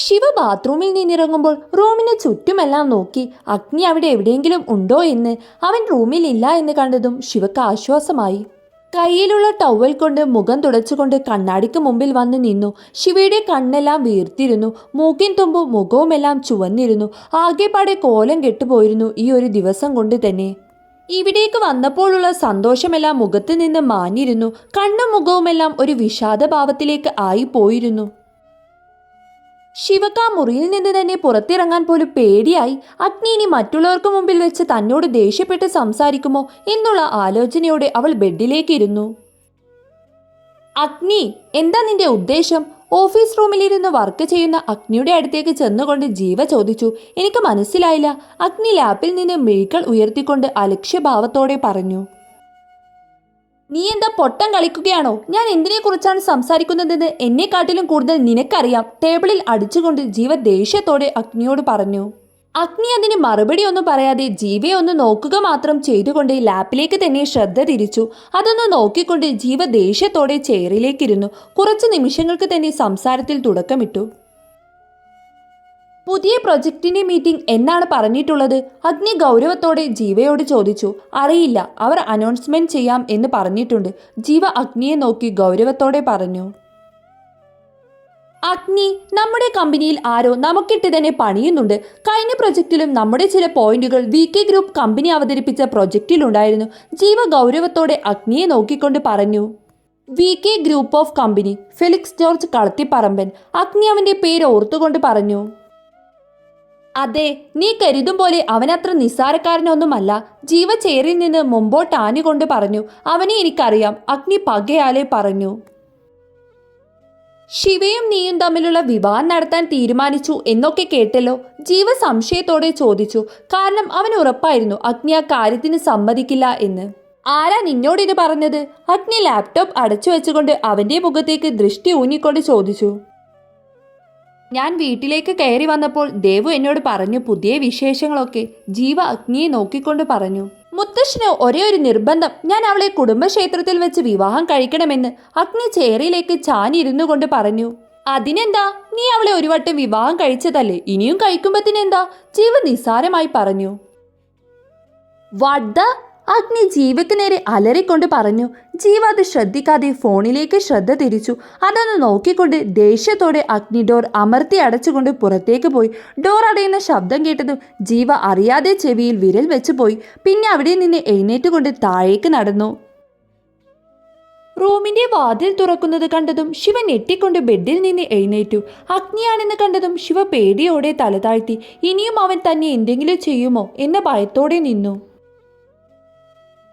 ശിവ ബാത്റൂമിൽ നിന്നിറങ്ങുമ്പോൾ റൂമിന് ചുറ്റുമെല്ലാം നോക്കി അഗ്നി അവിടെ എവിടെയെങ്കിലും ഉണ്ടോ എന്ന് അവൻ റൂമിൽ ഇല്ല എന്ന് കണ്ടതും ശിവക്ക് ആശ്വാസമായി. കയ്യിലുള്ള ടവൽ കൊണ്ട് മുഖം തുടച്ചുകൊണ്ട് കണ്ണാടിക്ക് മുമ്പിൽ വന്ന് നിന്നു. ശിവയുടെ കണ്ണെല്ലാം വീർത്തിരുന്നു. മൂക്കിൻ തുമ്പും മുഖവുമെല്ലാം ചുവന്നിരുന്നു. ആകെപ്പാടെ കോലം കെട്ടുപോയിരുന്നു ഈ ഒരു ദിവസം കൊണ്ട് തന്നെ. ഇവിടേക്ക് വന്നപ്പോഴുള്ള സന്തോഷമെല്ലാം മുഖത്ത് നിന്ന് മാഞ്ഞിരുന്നു. കണ്ണും മുഖവുമെല്ലാം ഒരു വിഷാദഭാവത്തിലേക്ക് ആയി പോയിരുന്നു. ശിവക്ക് മുറിയിൽ നിന്ന് തന്നെ പുറത്തിറങ്ങാൻ പോലും പേടിയായി. അഗ്നി ഇനി മറ്റുള്ളവർക്ക് മുമ്പിൽ വെച്ച് തന്നോട് ദേഷ്യപ്പെട്ട് സംസാരിക്കുമോ എന്നുള്ള ആലോചനയോടെ അവൾ ബെഡിലേക്കിരുന്നു. അഗ്നി എന്താ നിന്റെ ഉദ്ദേശം? ഓഫീസ് റൂമിലിരുന്ന് വർക്ക് ചെയ്യുന്ന അഗ്നിയുടെ അടുത്തേക്ക് ചെന്നുകൊണ്ട് ജീവ ചോദിച്ചു. എനിക്ക് മനസ്സിലായില്ല. അഗ്നി ലാപ്പിൽ നിന്ന് മിഴികൾ ഉയർത്തിക്കൊണ്ട് അലക്ഷ്യഭാവത്തോടെ പറഞ്ഞു. നീ എന്താ പൊട്ടം കളിക്കുകയാണോ? ഞാൻ എന്തിനെക്കുറിച്ചാണ് സംസാരിക്കുന്നതെന്ന് എന്നെക്കാട്ടിലും കൂടുതൽ നിനക്കറിയാം. ടേബിളിൽ അടിച്ചുകൊണ്ട് ജീവ ദേഷ്യത്തോടെ അഗ്നിയോട് പറഞ്ഞു. അഗ്നി അതിന് മറുപടി ഒന്നും പറയാതെ ജീവയെ ഒന്ന് നോക്കുക മാത്രം ചെയ്തുകൊണ്ട് ലാപ്പിലേക്ക് തന്നെ ശ്രദ്ധ തിരിച്ചു. അതൊന്ന് നോക്കിക്കൊണ്ട് ജീവ ദേഷ്യത്തോടെ ചെയറിലേക്കിരുന്നു. കുറച്ച് നിമിഷങ്ങൾക്ക് തന്നെ സംസാരത്തിൽ തുടക്കമിട്ടു. പുതിയ പ്രൊജക്ടിന്റെ മീറ്റിംഗ് എന്നാണ് പറഞ്ഞിട്ടുള്ളത്. അഗ്നി ഗൗരവത്തോടെ ജീവയോട് ചോദിച്ചു. അറിയില്ല അവർ അനൗൺസ്മെന്റ് ചെയ്യാം എന്ന് പറഞ്ഞിട്ടുണ്ട് ജീവ അഗ്നിയെ നോക്കി ഗൗരവത്തോടെ പറഞ്ഞു. അഗ്നി നമ്മുടെ കമ്പനിയിൽ ആരോ നമുക്കിട്ട് തന്നെ പണിയുന്നുണ്ട്. കഴിഞ്ഞ പ്രൊജക്റ്റിലും നമ്മുടെ ചില പോയിന്റുകൾ വി കെ ഗ്രൂപ്പ് കമ്പനി അവതരിപ്പിച്ച പ്രൊജക്റ്റിലുണ്ടായിരുന്നു ജീവ ഗൗരവത്തോടെ അഗ്നിയെ നോക്കിക്കൊണ്ട് പറഞ്ഞു. V K group of company Felix George Kalathiparamban Agni അവന്റെ പേര് ഓർത്തുകൊണ്ട് പറഞ്ഞു. അതെ നീ കരുതും പോലെ അവനത്ര നിസ്സാരക്കാരനൊന്നുമല്ല. ജീവ ചേറിൽ നിന്ന് മുമ്പോട്ട് ആഞ്ഞുകൊണ്ട് പറഞ്ഞു അവനെ എനിക്കറിയാം അഗ്നി പകയാലെ പറഞ്ഞു. ശിവയും നീയും തമ്മിലുള്ള വിവാഹം നടത്താൻ തീരുമാനിച്ചു എന്നൊക്കെ കേട്ടല്ലോ. ജീവ സംശയത്തോടെ ചോദിച്ചു കാരണം അവൻ ഉറപ്പായിരുന്നു അഗ്നി ആ കാര്യത്തിന് സമ്മതിക്കില്ല എന്ന്. ആരാ നിന്നോട് ഇത് പറഞ്ഞത്? അഗ്നി ലാപ്ടോപ്പ് അടച്ചു വെച്ചുകൊണ്ട് അവന്റെ മുഖത്തേക്ക് ദൃഷ്ടി ഊന്നിക്കൊണ്ട് ചോദിച്ചു. ഞാൻ വീട്ടിലേക്ക് കയറി വന്നപ്പോൾ ദേവു എന്നോട് പറഞ്ഞു പുതിയ വിശേഷങ്ങളൊക്കെ. ജീവ അഗ്നിയെ നോക്കിക്കൊണ്ട് പറഞ്ഞു മുത്തശ്ശന് ഒരേ ഒരു നിർബന്ധം. ഞാൻ അവളെ കുടുംബക്ഷേത്രത്തിൽ വെച്ച് വിവാഹം കഴിക്കണമെന്ന് അഗ്നി ചേറിയിലേക്ക് ചാനിരുന്നു കൊണ്ട് പറഞ്ഞു. അതിനെന്താ? നീ അവളെ ഒരു വട്ടം വിവാഹം കഴിച്ചതല്ലേ? ഇനിയും കഴിക്കുമ്പത്തിനെന്താ? ജീവ നിസാരമായി പറഞ്ഞു. വഡ അഗ്നി ജീവയ്ക്ക് നേരെ അലറിക്കൊണ്ട് പറഞ്ഞു ജീവ അത് ശ്രദ്ധിക്കാതെ ഫോണിലേക്ക് ശ്രദ്ധ തിരിച്ചു. അതൊന്ന് നോക്കിക്കൊണ്ട് ദേഷ്യത്തോടെ അഗ്നി ഡോർ അമർത്തി അടച്ചുകൊണ്ട് പുറത്തേക്ക് പോയി. ഡോർ അടയുന്ന ശബ്ദം കേട്ടതും ജീവ അറിയാതെ ചെവിയിൽ വിരൽ വെച്ച് പോയി. പിന്നെ അവിടെ നിന്ന് എഴുന്നേറ്റുകൊണ്ട് താഴേക്ക് നടന്നു. റൂമിന്റെ വാതിൽ തുറക്കുന്നത് കണ്ടതും ശിവ ഞെട്ടിക്കൊണ്ട് ബെഡിൽ നിന്ന് എഴുന്നേറ്റു. അഗ്നിയാണെന്ന് കണ്ടതും ശിവ പേടിയോടെ തല താഴ്ത്തി. ഇനിയും അവൻ തന്നെ എന്തെങ്കിലും ചെയ്യുമോ? എന്ന ഭയത്തോടെ നിന്നു.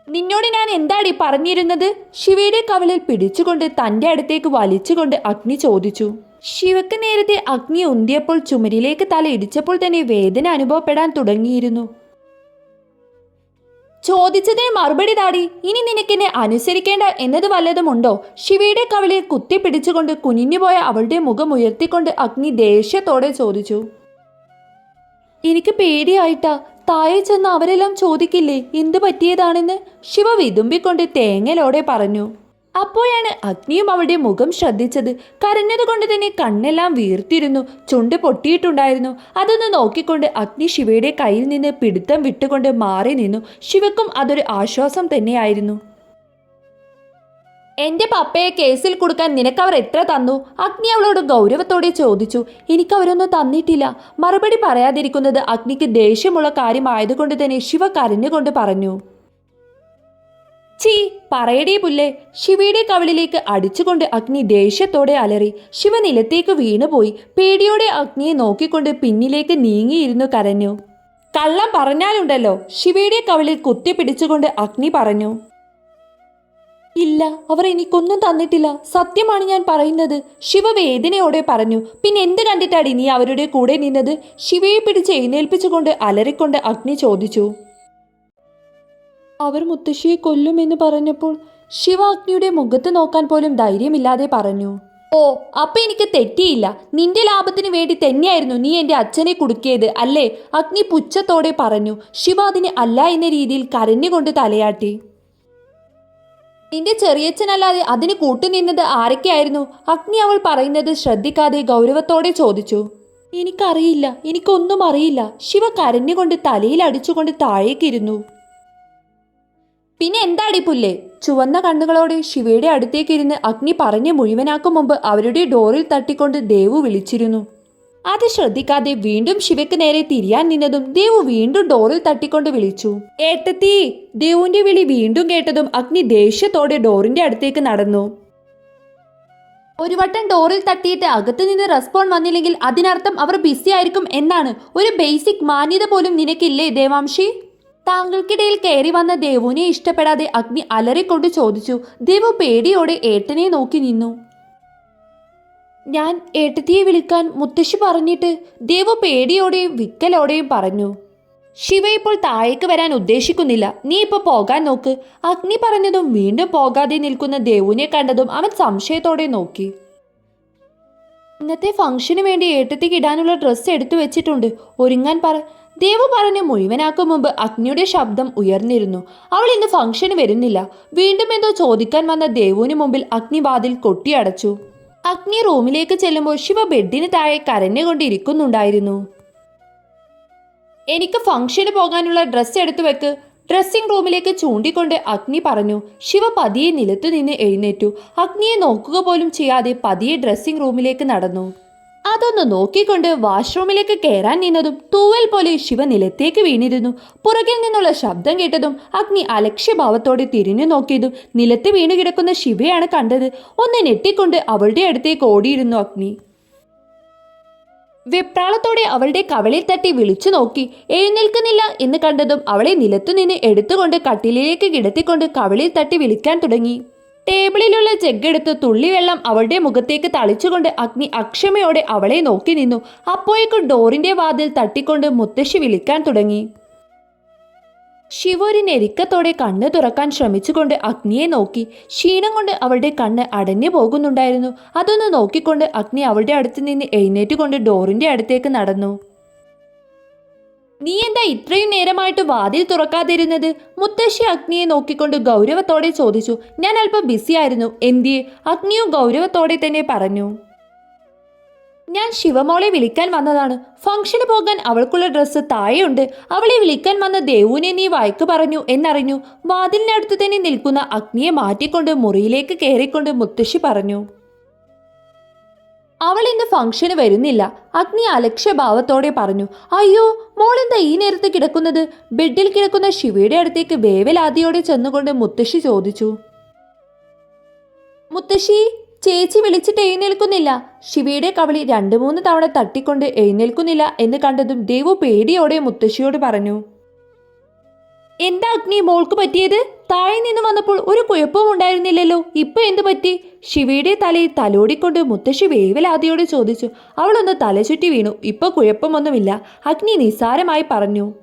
നിന്നോട് ഞാൻ എന്താടി പറഞ്ഞിരുന്നത്? ശിവയുടെ കവളിൽ പിടിച്ചുകൊണ്ട് തന്റെ അടുത്തേക്ക് വലിച്ചുകൊണ്ട് അഗ്നി ചോദിച്ചു. ശിവക്ക് നേരത്തെ അഗ്നി ഉന്തിയപ്പോൾ ചുമരിലേക്ക് തല ഇടിച്ചപ്പോൾ തന്നെ വേദന അനുഭവപ്പെടാൻ തുടങ്ങിയിരുന്നു. ചോദിച്ചതിന് മറുപടി താടി ഇനി നിനക്കെന്നെ അനുസരിക്കേണ്ട എന്നത് വല്ലതുമുണ്ടോ ശിവയുടെ കവളിൽ കുത്തിപ്പിടിച്ചുകൊണ്ട് കുനിഞ്ഞുപോയ അവളുടെ മുഖം ഉയർത്തിക്കൊണ്ട് അഗ്നി ദേഷ്യത്തോടെ ചോദിച്ചു. എനിക്ക് പേടിയായിട്ടാ താഴെ ചെന്ന് അവരെല്ലാം ചോദിക്കില്ലേ എന്ത് പറ്റിയതാണെന്ന്? ശിവ വിതുമ്പിക്കൊണ്ട് തേങ്ങലോടെ പറഞ്ഞു. അപ്പോഴാണ് അഗ്നിയും അവളുടെ മുഖം ശ്രദ്ധിച്ചത്. കരഞ്ഞതുകൊണ്ട് തന്നെ കണ്ണെല്ലാം വീർത്തിരുന്നു. ചുണ്ട് പൊട്ടിയിട്ടുണ്ടായിരുന്നു. അതൊന്ന് നോക്കിക്കൊണ്ട് അഗ്നി ശിവയുടെ കയ്യിൽ നിന്ന് പിടുത്തം വിട്ടുകൊണ്ട് മാറി നിന്നു. ശിവക്കും അതൊരു ആശ്വാസം തന്നെയായിരുന്നു. എന്റെ പപ്പയെ കേസിൽ കൊടുക്കാൻ നിനക്കവർ എത്ര തന്നു? അഗ്നി അവളോട് ഗൗരവത്തോടെ ചോദിച്ചു. എനിക്ക് അവരൊന്നും തന്നിട്ടില്ല. മറുപടി പറയാതിരിക്കുന്നത് അഗ്നിക്ക് ദേഷ്യമുള്ള കാര്യമായതുകൊണ്ട് തന്നെ ശിവ കരഞ്ഞുകൊണ്ട് പറഞ്ഞു. ചീ പറയടേ പുല്ലേ. ശിവയുടെ കവിളിലേക്ക് അടിച്ചുകൊണ്ട് അഗ്നി ദേഷ്യത്തോടെ അലറി. ശിവ നിലത്തേക്ക് വീണുപോയി. പേടിയോടെ അഗ്നിയെ നോക്കിക്കൊണ്ട് പിന്നിലേക്ക് നീങ്ങിയിരുന്നു കരഞ്ഞു. കള്ളം പറഞ്ഞാലുണ്ടല്ലോ. ശിവയുടെ കവിളിൽ കുത്തിപ്പിടിച്ചുകൊണ്ട് അഗ്നി പറഞ്ഞു. ഇല്ല അവർ എനിക്കൊന്നും തന്നിട്ടില്ല. സത്യമാണ് ഞാൻ പറയുന്നത്. ശിവ വേദനയോടെ പറഞ്ഞു പിന്നെ എന്ത് കണ്ടിട്ടാണ് ഇനി അവരുടെ കൂടെ നിന്നത്? ശിവയെ പിടിച്ച് എഴുന്നേൽപ്പിച്ചുകൊണ്ട് അലറിക്കൊണ്ട് അഗ്നി ചോദിച്ചു. അവർ മുത്തശ്ശിയെ കൊല്ലുമെന്ന് പറഞ്ഞപ്പോൾ ശിവ അഗ്നിയുടെ മുഖത്ത് നോക്കാൻ പോലും ധൈര്യമില്ലാതെ പറഞ്ഞു ഓ അപ്പൊ എനിക്ക് തെറ്റിയില്ല. നിന്റെ ലാഭത്തിന് വേണ്ടി തന്നെയായിരുന്നു നീ എന്റെ അച്ഛനെ കുടുക്കിയത് അല്ലേ? അഗ്നി പുച്ഛത്തോടെ പറഞ്ഞു ശിവ അതിന് അല്ല എന്ന രീതിയിൽ കരഞ്ഞുകൊണ്ട് തലയാട്ടി. നിന്റെ ചെറിയച്ഛനല്ലാതെ അതിന് കൂട്ടുനിന്നത് ആരൊക്കെയായിരുന്നു? അഗ്നി അവൾ പറയുന്നത് ശ്രദ്ധിക്കാതെ ഗൗരവത്തോടെ ചോദിച്ചു. എനിക്കറിയില്ല എനിക്കൊന്നും അറിയില്ല. ശിവ കരഞ്ഞുകൊണ്ട് തലയിൽ അടിച്ചുകൊണ്ട് താഴേക്കിരുന്നു പിന്നെ എന്താടി പുല്ലേ? ചുവന്ന കണ്ണുകളോടെ ശിവയുടെ അടുത്തേക്കിരുന്ന് അഗ്നി പറഞ്ഞ് മുഴുവനാക്കും മുമ്പ് അവരുടെ ഡോറിൽ തട്ടിക്കൊണ്ട് ദേവു വിളിച്ചിരുന്നു. അത് ശ്രദ്ധിക്കാതെ വീണ്ടും ശിവയ്ക്ക് നേരെ തിരിയാൻ നിന്നതും ദേവു വീണ്ടും ഡോറിൽ തട്ടിക്കൊണ്ട് വിളിച്ചു. ഏട്ടത്തി ദേവുവിന്റെ വിളി വീണ്ടും കേട്ടതും അഗ്നി ദേഷ്യത്തോടെ ഡോറിന്റെ അടുത്തേക്ക് നടന്നു. ഒരു വട്ടം ഡോറിൽ തട്ടിയിട്ട് അകത്തു നിന്ന് റെസ്പോണ്ട് വന്നില്ലെങ്കിൽ അതിനർത്ഥം അവർ ബിസി ആയിരിക്കും എന്നാണ്. ഒരു ബേസിക് മാന്യത പോലും നിനക്കില്ലേ ദേവാംശി? താങ്കൾക്കിടയിൽ കയറി വന്ന ദേവുവിനെ ഇഷ്ടപ്പെടാതെ അഗ്നി അലറിക്കൊണ്ട് ചോദിച്ചു. ദേവു പേടിയോടെ ഏട്ടനെ നോക്കി നിന്നു. ഞാൻ ഏട്ടത്തിയെ വിളിക്കാൻ മുത്തശ്ശി പറഞ്ഞിട്ട് ദേവു പേടിയോടെയും വിക്കലോടെയും പറഞ്ഞു. ശിവ ഇപ്പോൾ താഴേക്ക് വരാൻ ഉദ്ദേശിക്കുന്നില്ല. നീ ഇപ്പോൾ പോകാൻ നോക്ക്. അഗ്നി പറഞ്ഞതും വീണ്ടും പോകാതെ നിൽക്കുന്ന ദേവുവിനെ കണ്ടതും അവൻ സംശയത്തോടെ നോക്കി. ഇന്നത്തെ ഫംഗ്ഷന് വേണ്ടി ഏട്ടത്തിക്ക് ഇടാനുള്ള ഡ്രസ്സ് എടുത്തു വെച്ചിട്ടുണ്ട്. ഒരുങ്ങാൻ പറ. ദേവു പറഞ്ഞ് മുഴുവനാക്കും മുമ്പ് അഗ്നിയുടെ ശബ്ദം ഉയർന്നിരുന്നു. അവൾ ഇന്ന് ഫംഗ്ഷന് വരുന്നില്ല. വീണ്ടും എന്തോ ചോദിക്കാൻ വന്ന ദേവുവിന് മുമ്പിൽ അഗ്നി വാതിൽ കൊട്ടിയടച്ചു. അഗ്നി റൂമിലേക്ക് ചെല്ലുമ്പോൾ ശിവ ബെഡിന് താഴെ കരഞ്ഞുകൊണ്ടിരിക്കുന്നുണ്ടായിരുന്നു എനിക്ക് ഫംഗ്ഷന് പോകാനുള്ള ഡ്രസ്സ് എടുത്തു വെക്ക് ഡ്രസ്സിംഗ് റൂമിലേക്ക് ചൂണ്ടിക്കൊണ്ട് അഗ്നി പറഞ്ഞു. ശിവ പതിയെ നിലത്തു നിന്ന് എഴുന്നേറ്റു. അഗ്നിയെ നോക്കുക പോലും ചെയ്യാതെ പതിയെ ഡ്രസ്സിംഗ് റൂമിലേക്ക് നടന്നു. അതൊന്ന് നോക്കിക്കൊണ്ട് വാഷ്റൂമിലേക്ക് കയറാൻ നിന്നതും തൂവൽ പോലെ ശിവ നിലത്തേക്ക് വീണിരുന്നു. പുറകിൽ നിന്നുള്ള ശബ്ദം കേട്ടതും അഗ്നി അലക്ഷ്യഭാവത്തോടെ തിരിഞ്ഞു നോക്കിയതും നിലത്ത് വീണു കിടക്കുന്ന ശിവയാണ് കണ്ടത്. ഒന്ന് ഞെട്ടിക്കൊണ്ട് അവളുടെ അടുത്തേക്ക് ഓടിയിരുന്നു അഗ്നി. വെപ്രാളത്തോടെ അവളുടെ കവളിൽ തട്ടി വിളിച്ചു നോക്കി. എഴുന്നേൽക്കുന്നില്ല എന്ന് കണ്ടതും അവളെ നിലത്തുനിന്ന് എടുത്തുകൊണ്ട് കട്ടിലേക്ക് കിടത്തിക്കൊണ്ട് കവളിൽ തട്ടി വിളിക്കാൻ തുടങ്ങി. ടേബിളിലുള്ള ജഗ്ഗെടുത്ത് തുള്ളിവെള്ളം അവളുടെ മുഖത്തേക്ക് തളിച്ചുകൊണ്ട് അഗ്നി അക്ഷമയോടെ അവളെ നോക്കി നിന്നു. അപ്പോഴേക്കും ഡോറിന്റെ വാതിൽ തട്ടിക്കൊണ്ട് മുത്തശ്ശി വിളിക്കാൻ തുടങ്ങി. ശിവ ഒരു ഞെരുക്കത്തോടെ കണ്ണ് തുറക്കാൻ ശ്രമിച്ചുകൊണ്ട് അഗ്നിയെ നോക്കി. ക്ഷീണം കൊണ്ട് അവളുടെ കണ്ണ് അടഞ്ഞു പോകുന്നുണ്ടായിരുന്നു. അതൊന്ന് നോക്കിക്കൊണ്ട് അഗ്നി അവളുടെ അടുത്ത് നിന്ന് എഴുന്നേറ്റുകൊണ്ട് ഡോറിന്റെ അടുത്തേക്ക് നടന്നു. നീ എന്താ ഇത്രയും നേരമായിട്ട് വാതിൽ തുറക്കാതിരുന്നത്? മുത്തശ്ശി അഗ്നിയെ നോക്കിക്കൊണ്ട് ഗൗരവത്തോടെ ചോദിച്ചു. ഞാൻ അല്പം ബിസി ആയിരുന്നു. എന്തിയെ? അഗ്നിയും ഗൗരവത്തോടെ തന്നെ പറഞ്ഞു. ഞാൻ ശിവമോളെ വിളിക്കാൻ വന്നതാണ്. ഫംഗ്ഷന് പോകാൻ അവൾക്കുള്ള ഡ്രസ്സ് താഴെയുണ്ട്. അവളെ വിളിക്കാൻ വന്ന ദേവുവിനെ നീ വഴക്ക് പറഞ്ഞു എന്നറിഞ്ഞു. വാതിലിനടുത്ത് തന്നെ നിൽക്കുന്ന അഗ്നിയെ മാറ്റിക്കൊണ്ട് മുറിയിലേക്ക് കയറിക്കൊണ്ട് മുത്തശ്ശി പറഞ്ഞു. അവൾ ഇന്ന് ഫംഗ്ഷന് വരുന്നില്ല. അഗ്നി അലക്ഷ്യഭാവത്തോടെ പറഞ്ഞു അയ്യോ മോളെന്താ ഈ നേരത്ത് കിടക്കുന്നത്? ബെഡിൽ കിടക്കുന്ന ശിവയുടെ അടുത്തേക്ക് വേവലാതിയോടെ ചെന്നുകൊണ്ട് മുത്തശ്ശി ചോദിച്ചു. മുത്തശ്ശി ചേച്ചി വിളിച്ചിട്ട് എഴുന്നേൽക്കുന്നില്ല. ശിവയുടെ കവളി രണ്ടു മൂന്ന് തവണ തട്ടിക്കൊണ്ട് എഴുന്നേൽക്കുന്നില്ല എന്ന് കണ്ടതും ദേവു പേടിയോടെ മുത്തശ്ശിയോട് പറഞ്ഞു എന്താ അഗ്നി മോൾക്ക് പറ്റിയത്? താഴെ നിന്ന് വന്നപ്പോൾ ഒരു കുഴപ്പവും ഉണ്ടായിരുന്നില്ലല്ലോ. ഇപ്പൊ എന്തു പറ്റി? ശിവയുടെ തലയിൽ തലോടിക്കൊണ്ട് മുത്തശ്ശി വേവലാതിയോട് ചോദിച്ചു. അവളൊന്ന് തലചുറ്റി വീണു. ഇപ്പൊ കുഴപ്പമൊന്നുമില്ല. അഗ്നി നിസ്സാരമായി പറഞ്ഞു.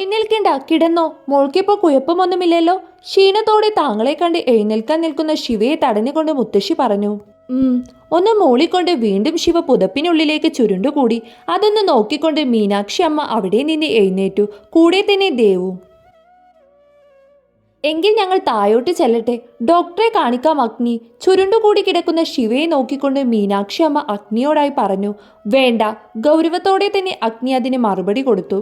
എഴുന്നേൽക്കേണ്ട കിടന്നോ. മോൾക്കിപ്പോൾ കുഴപ്പമൊന്നുമില്ലല്ലോ. ക്ഷീണത്തോടെ താങ്കളെ കണ്ട് എഴുന്നേൽക്കാൻ നിൽക്കുന്ന ശിവയെ തടഞ്ഞുകൊണ്ട് മുത്തശ്ശി പറഞ്ഞു. ഉം. ഒന്ന് മൂളിക്കൊണ്ട് വീണ്ടും ശിവ പുതപ്പിനുള്ളിലേക്ക് ചുരുണ്ടുകൂടി. അതൊന്ന് നോക്കിക്കൊണ്ട് മീനാക്ഷി അമ്മ അവിടെ നിന്ന് എഴുന്നേറ്റു. കൂടെ തന്നെ ദേവും. എങ്കിൽ ഞങ്ങൾ തായോട്ട് ചെല്ലട്ടെ. ഡോക്ടറെ കാണിക്കാം അഗ്നി. ചുരുണ്ടുകൂടി കിടക്കുന്ന ശിവയെ നോക്കിക്കൊണ്ട് മീനാക്ഷി അമ്മ അഗ്നിയോടായി പറഞ്ഞു വേണ്ട ഗൗരവത്തോടെ തന്നെ അഗ്നി അതിന് മറുപടി കൊടുത്തു.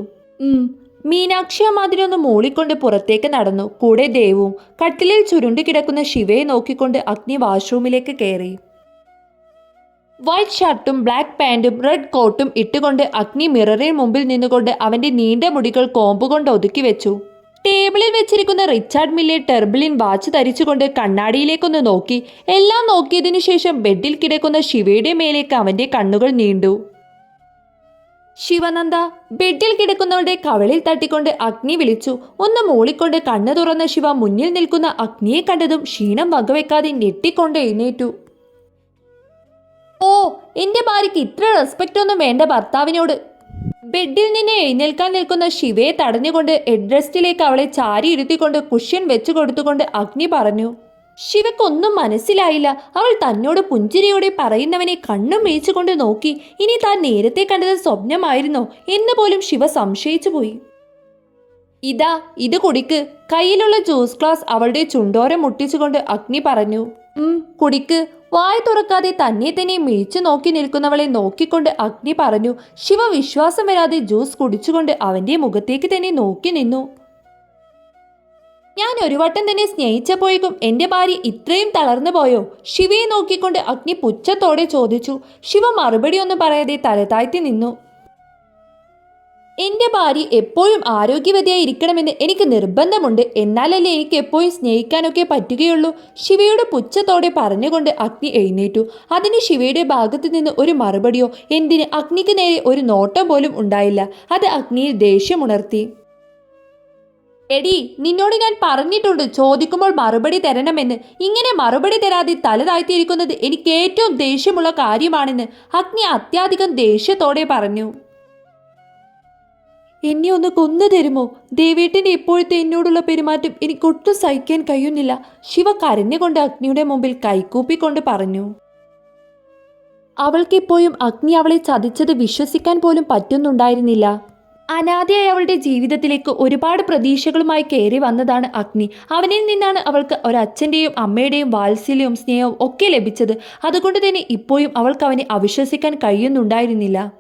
മീനാക്ഷി അമ്മ അതിനൊന്ന് മൂളിക്കൊണ്ട് പുറത്തേക്ക് നടന്നു. കൂടെ ദേവും കട്ടിലിൽ ചുരുണ്ടു കിടക്കുന്ന ശിവയെ നോക്കിക്കൊണ്ട് അഗ്നി വാഷ്റൂമിലേക്ക് കയറി. വൈറ്റ് ഷർട്ടും ബ്ലാക്ക് പാന്റും റെഡ് കോട്ടും ഇട്ടുകൊണ്ട് അഗ്നി മിററിന് മുമ്പിൽ നിന്നുകൊണ്ട് അവന്റെ നീണ്ട മുടികൾ കോമ്പുകൊണ്ട് ഒതുക്കി വെച്ചു. ടേബിളിൽ വെച്ചിരിക്കുന്ന റിച്ചാർഡ് മില്ലെ ടെർബിളിൻ വാച്ച് ധരിച്ചുകൊണ്ട് കണ്ണാടിയിലേക്കൊന്ന് നോക്കി. എല്ലാം നോക്കിയതിനു ശേഷം ബെഡിൽ കിടക്കുന്ന ശിവയുടെ മേലേക്ക് അവന്റെ കണ്ണുകൾ നീണ്ടു. ശിവനന്ദ ബെഡിൽ കിടക്കുന്നവളുടെ കവളിൽ തട്ടിക്കൊണ്ട് അഗ്നി വിളിച്ചു. ഒന്ന് മൂളിക്കൊണ്ട് കണ്ണു തുറന്ന ശിവ മുന്നിൽ നിൽക്കുന്ന അഗ്നിയെ കണ്ടതും ക്ഷീണം വകവെക്കാതെ ഞെട്ടിക്കൊണ്ട് എഴുന്നേറ്റു. ഓ എന്റെ ഭാര്യയ്ക്ക് ഇത്ര റെസ്പെക്റ്റ് ഒന്നും വേണ്ട ഭർത്താവിനോട്. ബെഡിൽ നിന്ന് എഴുന്നേൽക്കാൻ നിൽക്കുന്ന ശിവയെ തടഞ്ഞുകൊണ്ട് എഡ്രസ്റ്റിലേക്ക് അവളെ ചാരി ഇരുത്തിക്കൊണ്ട് കുഷ്യൻ വെച്ചു കൊടുത്തുകൊണ്ട് അഗ്നി പറഞ്ഞു ശിവക്കൊന്നും മനസ്സിലായില്ല. അവൾ തന്നോട് പുഞ്ചിരിയോടെ പറയുന്നവനെ കണ്ണും മേയിച്ചുകൊണ്ട് നോക്കി. ഇനി താൻ നേരത്തെ കണ്ടത് സ്വപ്നമായിരുന്നോ? എന്ന് പോലും ശിവ സംശയിച്ചു പോയി. ഇതാ ഇത് കുടിക്ക്. കയ്യിലുള്ള ജ്യൂസ് ഗ്ലാസ് അവളുടെ ചുണ്ടോരം മുട്ടിച്ചുകൊണ്ട് അഗ്നി പറഞ്ഞു ഉം കുടിക്ക്. വായ തുറക്കാതെ തന്നെ തന്നെ മിഴിച്ചു നോക്കി നിൽക്കുന്നവളെ നോക്കിക്കൊണ്ട് അഗ്നി പറഞ്ഞു ശിവ വിശ്വാസം വരാതെ ജ്യൂസ് കുടിച്ചുകൊണ്ട് അവന്റെ മുഖത്തേക്ക് തന്നെ നോക്കി നിന്നു. ഞാൻ ഒരു വട്ടം തന്നെ സ്നേഹിച്ചപ്പോഴേക്കും എന്റെ ഭാര്യ ഇത്രയും തളർന്നു പോയോ? ശിവയെ നോക്കിക്കൊണ്ട് അഗ്നി പുച്ഛത്തോടെ ചോദിച്ചു. ശിവ മറുപടി ഒന്നും പറയാതെ തലതാഴ്ത്തി നിന്നു. എന്റെ ഭാര്യ എപ്പോഴും ആരോഗ്യവതിയായി ഇരിക്കണമെന്ന് എനിക്ക് നിർബന്ധമുണ്ട്. എന്നാലല്ലേ എനിക്ക് എപ്പോഴും സ്നേഹിക്കാനൊക്കെ പറ്റുകയുള്ളൂ. ശിവയുടെ പുച്ഛത്തോടെ പറഞ്ഞുകൊണ്ട് അഗ്നി എഴുന്നേറ്റു. അതിന് ശിവയുടെ ഭാഗത്തു നിന്ന് ഒരു മറുപടിയോ എന്തിന്? അഗ്നിക്ക് നേരെ ഒരു നോട്ടം പോലും ഉണ്ടായില്ല. അത് അഗ്നിയിൽ ദേഷ്യമുണർത്തി എടി നിന്നോട് ഞാൻ പറഞ്ഞിട്ടുണ്ട് ചോദിക്കുമ്പോൾ മറുപടി തരണമെന്ന്. ഇങ്ങനെ മറുപടി തരാതെ തല താഴ്ത്തിയിരിക്കുന്നത് എനിക്ക് ഏറ്റവും ദേഷ്യമുള്ള കാര്യമാണെന്ന്. അഗ്നി അത്യാധികം ദേഷ്യത്തോടെ പറഞ്ഞു. എന്നെ ഒന്ന് കൊന്നു തരുമോ? ദേവേട്ടിന്റെ ഇപ്പോഴത്തെ എന്നോടുള്ള പെരുമാറ്റം എനിക്കൊട്ടും സഹിക്കാൻ കഴിയുന്നില്ല. ശിവ കരഞ്ഞുകൊണ്ട് അഗ്നിയുടെ മുമ്പിൽ കൈകൂപ്പിക്കൊണ്ട് പറഞ്ഞു. അവൾക്കിപ്പോഴും അഗ്നി അവളെ ചതിച്ചത് വിശ്വസിക്കാൻ പോലും പറ്റുന്നുണ്ടായിരുന്നില്ല. അനാഥയായ അവളുടെ ജീവിതത്തിലേക്ക് ഒരുപാട് പ്രതീക്ഷകളുമായി കയറി വന്നതാണ് അഗ്നി. അവനിൽ നിന്നാണ് അവൾക്ക് ഒരച്ഛന്റെയും അമ്മയുടെയും വാത്സല്യവും സ്നേഹവും ഒക്കെ ലഭിച്ചത്. അതുകൊണ്ട് തന്നെ ഇപ്പോഴും അവൾക്ക് അവനെ അവിശ്വസിക്കാൻ കഴിയുന്നുണ്ടായിരുന്നില്ല.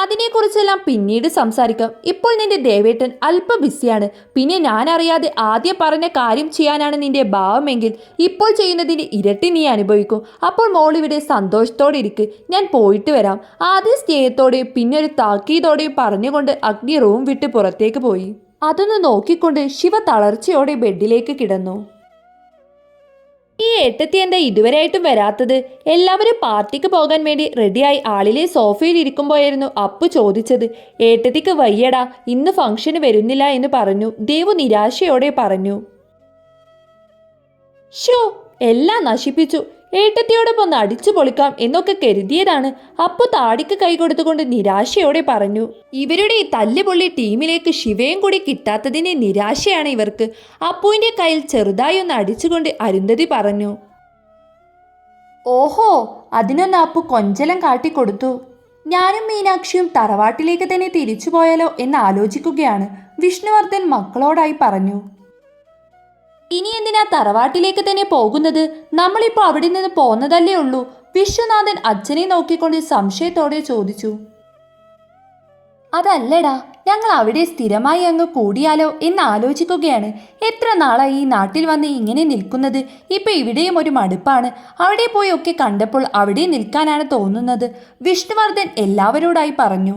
അതിനെക്കുറിച്ചെല്ലാം പിന്നീട് സംസാരിക്കാം. ഇപ്പോൾ നിന്റെ ദേവേട്ടൻ അല്പം ബിസിയാണ്. പിന്നെ ഞാൻ അറിയാതെ ആദ്യം പറഞ്ഞ കാര്യം ചെയ്യാനാണ് നിന്റെ ഭാവമെങ്കിൽ ഇപ്പോൾ ചെയ്യുന്നതിന് ഇരട്ടി നീ അനുഭവിക്കും. അപ്പോൾ മോൾ ഇവിടെ സന്തോഷത്തോടെ ഇരിക്ക്. ഞാൻ പോയിട്ട് വരാം. ആദ്യം സ്നേഹത്തോടെയും പിന്നെ ഒരു താക്കീതോടെയും പറഞ്ഞുകൊണ്ട് അഗ്നി റൂം വിട്ട് പുറത്തേക്ക് പോയി. അതൊന്ന് നോക്കിക്കൊണ്ട് ശിവ തളർച്ചയോടെ ബെഡിലേക്ക് കിടന്നു. ഈ എട്ടത്തി എന്താ ഇതുവരെയായിട്ടും വരാത്തത്? എല്ലാവരും പാർട്ടിക്ക് പോകാൻ വേണ്ടി റെഡിയായി ആളിലെ സോഫയിൽ ഇരിക്കുമ്പോയായിരുന്നു അപ്പു ചോദിച്ചത്. ഏട്ടത്തിക്ക് വയ്യടാ ഇന്ന് ഫംഗ്ഷന് വരുന്നില്ല എന്ന് പറഞ്ഞു. ദേവു നിരാശയോടെ പറഞ്ഞു. ഷോ എല്ലാം നശിപ്പിച്ചു. ഏട്ടത്തിയോടൊപ്പം ഒന്ന് അടിച്ചു പൊളിക്കാം എന്നൊക്കെ കരുതിയതാണ്. അപ്പു താടിക്ക് കൈ കൊടുത്തുകൊണ്ട് നിരാശയോടെ പറഞ്ഞു ഇവരുടെ ഈ തല്ലുപൊള്ളി ടീമിലേക്ക് ശിവയും കൂടി കിട്ടാത്തതിന്റെ നിരാശയാണ് ഇവർക്ക്. അപ്പുവിന്റെ കയ്യിൽ ചെറുതായി ഒന്ന് അടിച്ചുകൊണ്ട് അരുന്ധതി പറഞ്ഞു ഓഹോ അതിനൊന്ന് അപ്പു കൊഞ്ചലം കാട്ടിക്കൊടുത്തു ഞാനും മീനാക്ഷിയും തറവാട്ടിലേക്ക് തന്നെ തിരിച്ചു പോയാലോ എന്ന് ആലോചിക്കുകയാണ് വിഷ്ണുവർദ്ധൻ മക്കളോടായി പറഞ്ഞു. ഇനി എന്തിനാ തറവാട്ടിലേക്ക് തന്നെ പോകുന്നത്? നമ്മളിപ്പോ അവിടെ നിന്ന് പോന്നതല്ലേ ഉള്ളൂ. വിശ്വനാഥൻ അച്ഛനെ നോക്കിക്കൊണ്ട് സംശയത്തോടെ ചോദിച്ചു. അതല്ലടാ ഞങ്ങൾ അവിടെ സ്ഥിരമായി അങ്ങ് കൂടിയാലോ എന്ന് ആലോചിക്കുകയാണ്. എത്ര നാളായി ഈ നാട്ടിൽ വന്ന് ഇങ്ങനെ നിൽക്കുന്നത്? ഇപ്പൊ ഇവിടെയും ഒരു മടുപ്പാണ്. അവിടെ പോയി ഒക്കെ കണ്ടപ്പോൾ അവിടെ നിൽക്കാനാണ് തോന്നുന്നത്. വിഷ്ണുവർദ്ധൻ എല്ലാവരോടായി പറഞ്ഞു.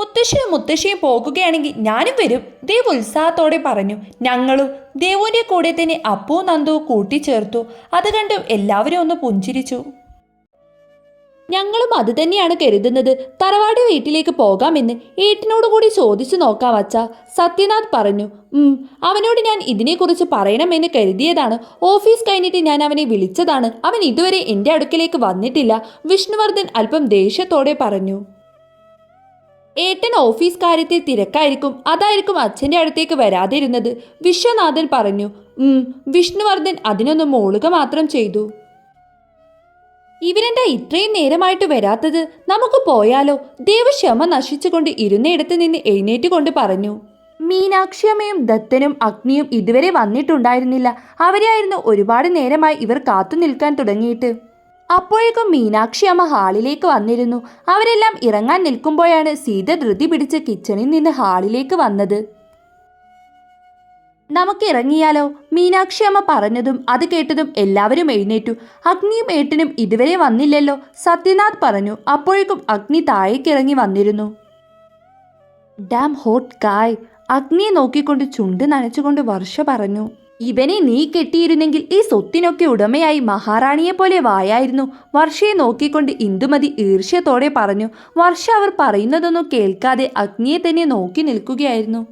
മുത്തശ്ശിയും മുത്തശ്ശിയും പോകുകയാണെങ്കിൽ ഞാനും വരും. ദേവ് ഉത്സാഹത്തോടെ പറഞ്ഞു. ഞങ്ങളും ദേവുവിന്റെ കൂടെ തന്നെ അപ്പു നന്ദു കൂട്ടിച്ചേർത്തു. അത് കണ്ട് എല്ലാവരും ഒന്ന് പുഞ്ചിരിച്ചു. ഞങ്ങളും അത് തന്നെയാണ് കരുതുന്നത്. തറവാട് വീട്ടിലേക്ക് പോകാമെന്ന് ഏട്ടിനോട് കൂടി ചോദിച്ചു നോക്കാം അച്ഛ. സത്യനാഥ് പറഞ്ഞു. അവനോട് ഞാൻ ഇതിനെക്കുറിച്ച് പറയണമെന്ന് കരുതിയതാണ്. ഓഫീസ് കഴിഞ്ഞിട്ട് ഞാൻ അവനെ വിളിച്ചതാണ്. അവൻ ഇതുവരെ എന്റെ അടുക്കലേക്ക് വന്നിട്ടില്ല. വിഷ്ണുവർദ്ധൻ അല്പം ദേഷ്യത്തോടെ പറഞ്ഞു. ഏട്ടൻ ഓഫീസ് കാര്യത്തിൽ തിരക്കായിരിക്കും. അതായിരിക്കും അച്ഛന്റെ അടുത്തേക്ക് വരാതിരുന്നത്. വിശ്വനാഥൻ പറഞ്ഞു വിഷ്ണുവർദ്ധൻ അതിനൊന്ന് മോളുക മാത്രം ചെയ്തു. ഇവരെന്താ ഇത്രയും നേരമായിട്ട് വരാത്തത്? നമുക്ക് പോയാലോ? ദേവക്ഷമ നശിച്ചുകൊണ്ട് ഇരുന്നയിടത്ത് നിന്ന് എഴുന്നേറ്റുകൊണ്ട് പറഞ്ഞു മീനാക്ഷിയമ്മയും ദത്തനും അഗ്നിയും ഇതുവരെ വന്നിട്ടുണ്ടായിരുന്നില്ല. അവരെയായിരുന്നു ഒരുപാട് നേരമായി ഇവർ കാത്തു നിൽക്കാൻ തുടങ്ങിയിട്ട്. അപ്പോഴേക്കും മീനാക്ഷി അമ്മ ഹാളിലേക്ക് വന്നിരുന്നു. അവരെല്ലാം ഇറങ്ങാൻ നിൽക്കുമ്പോഴാണ് സീത ധൃതി പിടിച്ച് കിച്ചണിൽ നിന്ന് ഹാളിലേക്ക് വന്നത്. നമുക്ക് ഇറങ്ങിയാലോ? മീനാക്ഷി അമ്മ പറഞ്ഞതും അത് കേട്ടതും എല്ലാവരും എഴുന്നേറ്റു. അഗ്നിയും ഏട്ടനും ഇതുവരെ വന്നില്ലല്ലോ സത്യനാഥ് പറഞ്ഞു. അപ്പോഴേക്കും അഗ്നി താഴേക്കിറങ്ങി വന്നിരുന്നു. ഡാം ഹോട്ട് കായ് അഗ്നിയെ നോക്കിക്കൊണ്ട് ചുണ്ട് നനച്ചുകൊണ്ട് വർഷ പറഞ്ഞു. ഇവനെ നീ കെട്ടിയിരുന്നെങ്കിൽ ഈ സ്വത്തിനൊക്കെ ഉടമയായി മഹാറാണിയെ പോലെ വായായിരുന്നു. വർഷയെ നോക്കിക്കൊണ്ട് ഇന്ദുമതി ഈർഷ്യത്തോടെ പറഞ്ഞു വർഷ അവർ പറയുന്നതൊന്നും കേൾക്കാതെ അഗ്നിയെ തന്നെ നോക്കി നിൽക്കുകയായിരുന്നു.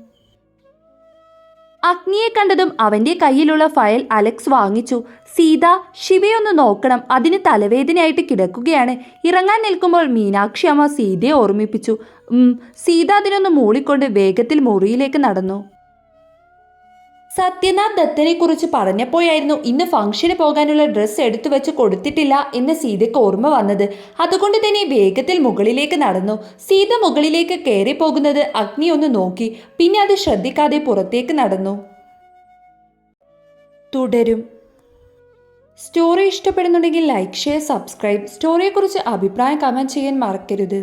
അഗ്നിയെ കണ്ടതും അവന്റെ കയ്യിലുള്ള ഫയൽ അലക്സ് വാങ്ങിച്ചു. സീത ശിവയൊന്ന് നോക്കണം അതിന് തലവേദനയായിട്ട് കിടക്കുകയാണ്. ഇറങ്ങാൻ നിൽക്കുമ്പോൾ മീനാക്ഷി അമ്മ സീതയെ ഓർമ്മിപ്പിച്ചു. സീത അതിനൊന്ന് മൂളിക്കൊണ്ട് വേഗത്തിൽ മുറിയിലേക്ക് നടന്നു. സത്യനാഥ് ദത്തനെ കുറിച്ച് പറഞ്ഞപ്പോഴായിരുന്നു ഇന്ന് ഫംഗ്ഷന് പോകാനുള്ള ഡ്രസ്സ് എടുത്തു വെച്ച് കൊടുത്തിട്ടില്ല എന്ന് സീതയ്ക്ക് ഓർമ്മ വന്നത്. അതുകൊണ്ട് തന്നെ വേഗത്തിൽ മുകളിലേക്ക് നടന്നു. സീത മുകളിലേക്ക് കയറി പോകുന്നത് അഗ്നി ഒന്ന് നോക്കി. പിന്നെ അത് ശ്രദ്ധിക്കാതെ പുറത്തേക്ക് നടന്നു. തുടരും. സ്റ്റോറി ഇഷ്ടപ്പെടുന്നുണ്ടെങ്കിൽ ലൈക്ക് ഷെയർ സബ്സ്ക്രൈബ് സ്റ്റോറിയെക്കുറിച്ച് അഭിപ്രായം കമന്റ് ചെയ്യാൻ മറക്കരുത്.